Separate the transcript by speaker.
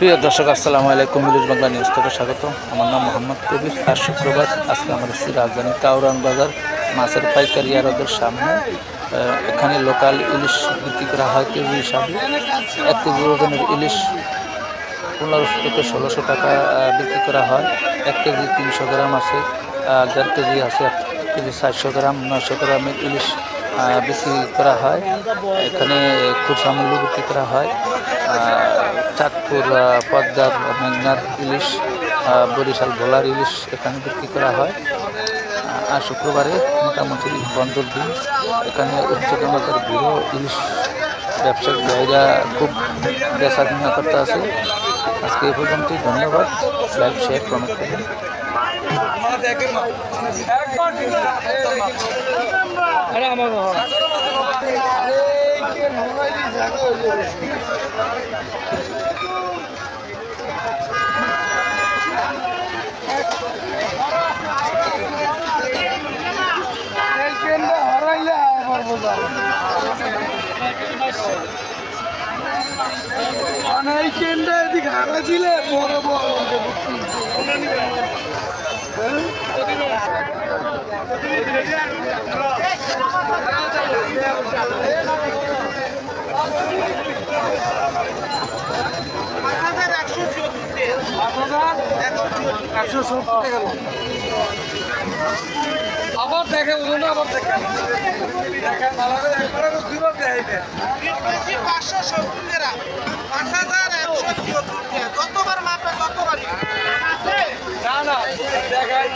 Speaker 1: প্রিয় দর্শক, আসসালামু আলাইকুম। মিলুজ বাংলা নিউজ থেকে স্বাগত। আমার নাম মোহাম্মদ কবির। আর শুক্রবার আজকে আমরা এসেছি রাজধানী কাউরান বাজার, মাছের পাইকারি আড়তের সামনে এখানে লোকাল ইলিশ বিক্রি করা হয় কেজি হিসাবে। এক কেজি ওজনের ইলিশ পনেরোশো থেকে ষোলোশো টাকা বিক্রি করা হয়। এক কেজি তিনশো গ্রাম আছে দেড় কেজি আছে, এক কেজি চারশো গ্রাম, নয়শো গ্রামের ইলিশ বিক্রি করা হয়। এখানে খুচরা মূল্য বিক্রি করা হয়। চাঁদপুর পদ্মার মেঘনার ইলিশ বরিশাল ভোলার ইলিশ এখানে বিক্রি করা হয়। আর শুক্রবারে মোটামুটি বন্ধর দিন। এখানে উচ্চতমাতার ভিড়ও ইলিশ ব্যবসায়িক ভাইরা খুব বেচা কিনা করতে আছে। আজকে এই পর্যন্তই, ধন্যবাদ। লাইক, শেয়ার কমেন্ট করবেন।
Speaker 2: এই কেন্দ্রে এদিকে হারা দিলে বড় বড় একশো সত্তর টাকা আবার দেখে ওজন আবার দেখে। দেখে মালারে একবারে দুবার দেয়
Speaker 3: পাঁচশো সত্তর টাকা পাঁচ হাজার একশো ছিয়াত্তর টাকা যতবার মাপে ততবারই।
Speaker 2: না না দেখাই